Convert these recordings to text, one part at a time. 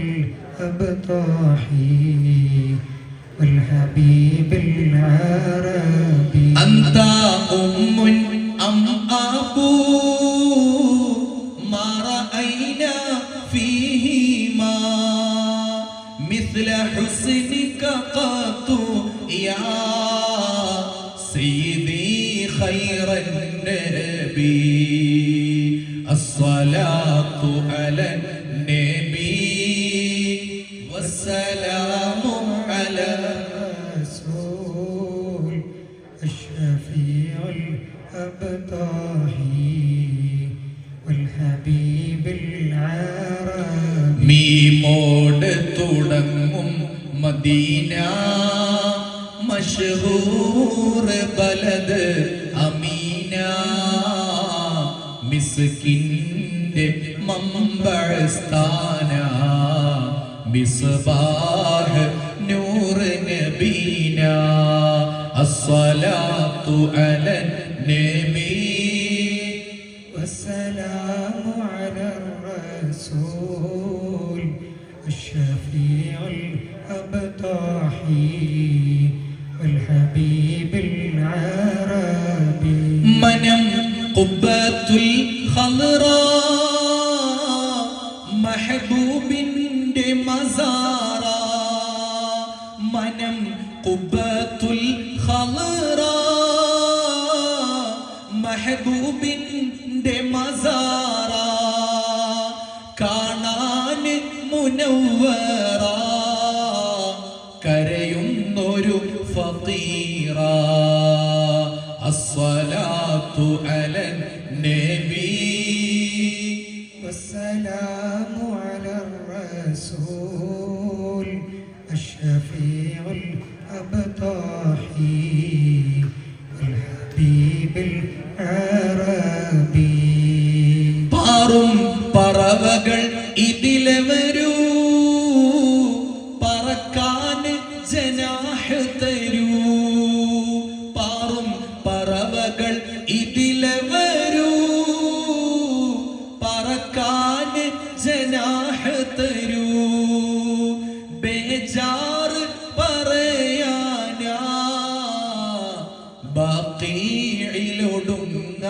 الأبطاح والحبيب العربي. أنت أم أم أبو ما رأينا فيهما مثل حسنك قط يا سيدي خير النبي. والسلام على الرسول الشفيع الأبطاح والحبيب العربي മീമോട് തുടങ്ങും മദീന മഷഹൂർ ബലദ് അമീന മിസ്കിന്റെ മമ്പസ്ഥാന മിസ്ബാഹ് നൂർ نبينا അസ്സലാത്തു അലൻ മനം കുബത്തുൽ ഖൽറ മെഹബൂബിന്റെ മസാറ കാണാൻ മുനവ്വറ കരയുന്നൊരു ഫീറ അസ്സലാത്തു അലൻ നബി തീയിലൊടുങ്ങാനാ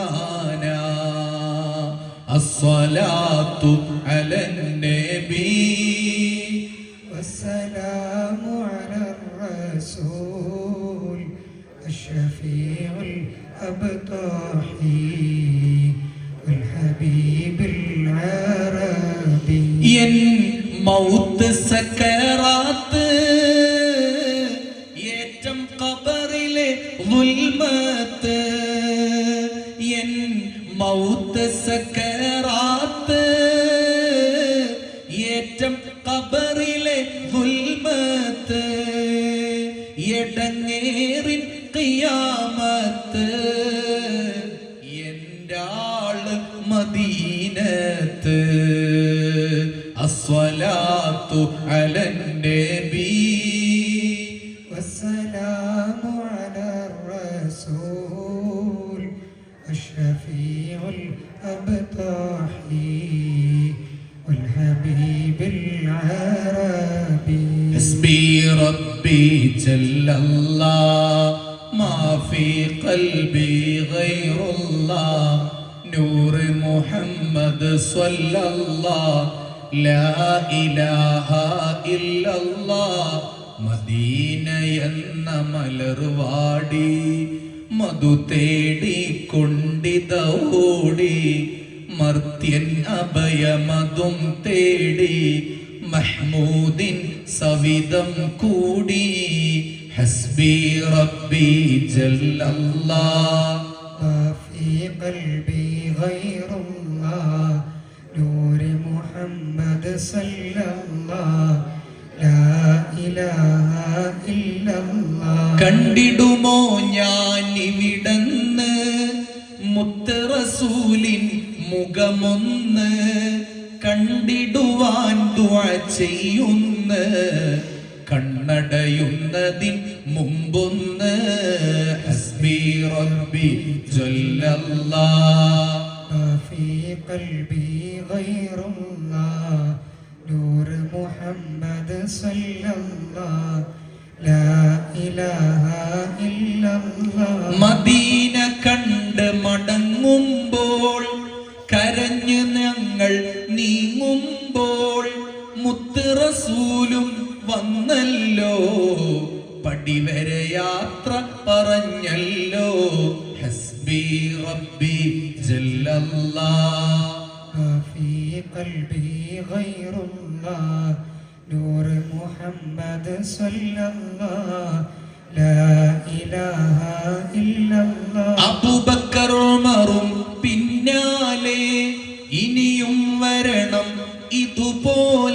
അസ്വലാത്തു അലന്നബി വസ്സലാമു അലർ റസൂൽ അഷ്ഫീഉൽ അബ്താഹി ദുൽമത്ത് എൻ മൗത്ത് സക്കറാത്ത് ഏറ്റം ഖബറിലെ ദുൽമത്ത് എടങ്ങേറിൻ ഖിയാമത്ത്. എന്റാൾ മദീനത്ത് അസ്വലാത്തു അലൻ قلبي غير الله نور محمد صلى الله لا إله إلا الله മദീന എന്ന മലർവാടി മധു തേടിക്കൊണ്ടിത ഓടി മർത്യൻ അഭയമതും തേടി മഹ്മൂദിൻ സവിധം കൂടി ഹസ്ബി റബ്ബി ജല്ലല്ലാ ما في قلبي غير الله نور محمد محمد صلى الله لا إله إلا الله കണ്ടിടുമോ ഞാൻ ഇവിടന്ന് മുത്തറസൂലിൻ മുഖമൊന്ന് കണ്ടിടുവാൻ ദുആ ചെയ്യുന്ന കണ്ണടയുന്നതിൻ മുമ്പൊന്ന് ഹസ്ബി റബ്ബി ജല്ലല്ലാ ما في قلبي غير الله نور محمد صلى الله لا إله إلا الله മദീന കണ്ട് മടങ്ങുമ്പോൾ കരഞ്ഞു ഞങ്ങൾ നീങ്ങുമ്പോൾ മുത്തുറസൂലും വന്നല്ലോ പടിവരെ യാത്ര പറഞ്ഞല്ലോ ഹസ്ബി റബ്ബി ജല്ലല്ലാ ما في قلبي غير الله نور محمد صلى الله لا إله إلا الله അബൂബക്കർ ഉമറും പിന്നാലെ ഇനിയും വരണം ഇതുപോലെ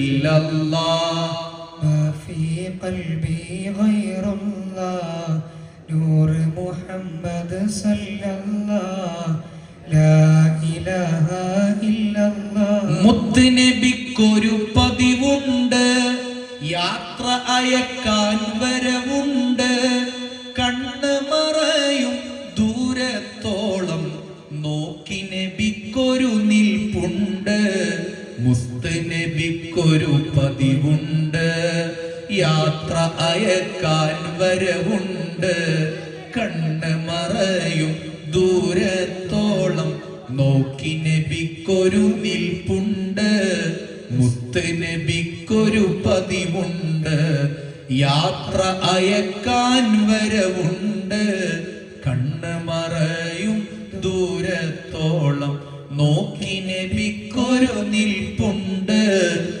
ജല്ലല്ലാ ما في قلبي غير الله نور محمد صلى الله لا إله إلا الله മുത്തുനബിക്കൊരു പതിവുണ്ട് യാത്ര അയക്കാൻ വരവുണ്ട് നബിക്കൊരു പതിവുണ്ട്. യാത്ര അയക്കാൻ വരവുണ്ട്. കണ്ണ് മറയും ദൂരത്തോളം. നോക്കി നബിക്കൊരു നിൽപ്പുണ്ട്. മുത്ത് നബിക്കൊരു പതിവുണ്ട്. യാത്ര അയക്കാൻ വരവുണ്ട്. കണ്ണ് മറയും ദൂരത്തോളം. നോക്കി നബിക്കൊരു നിൽപ്പുണ്ട്.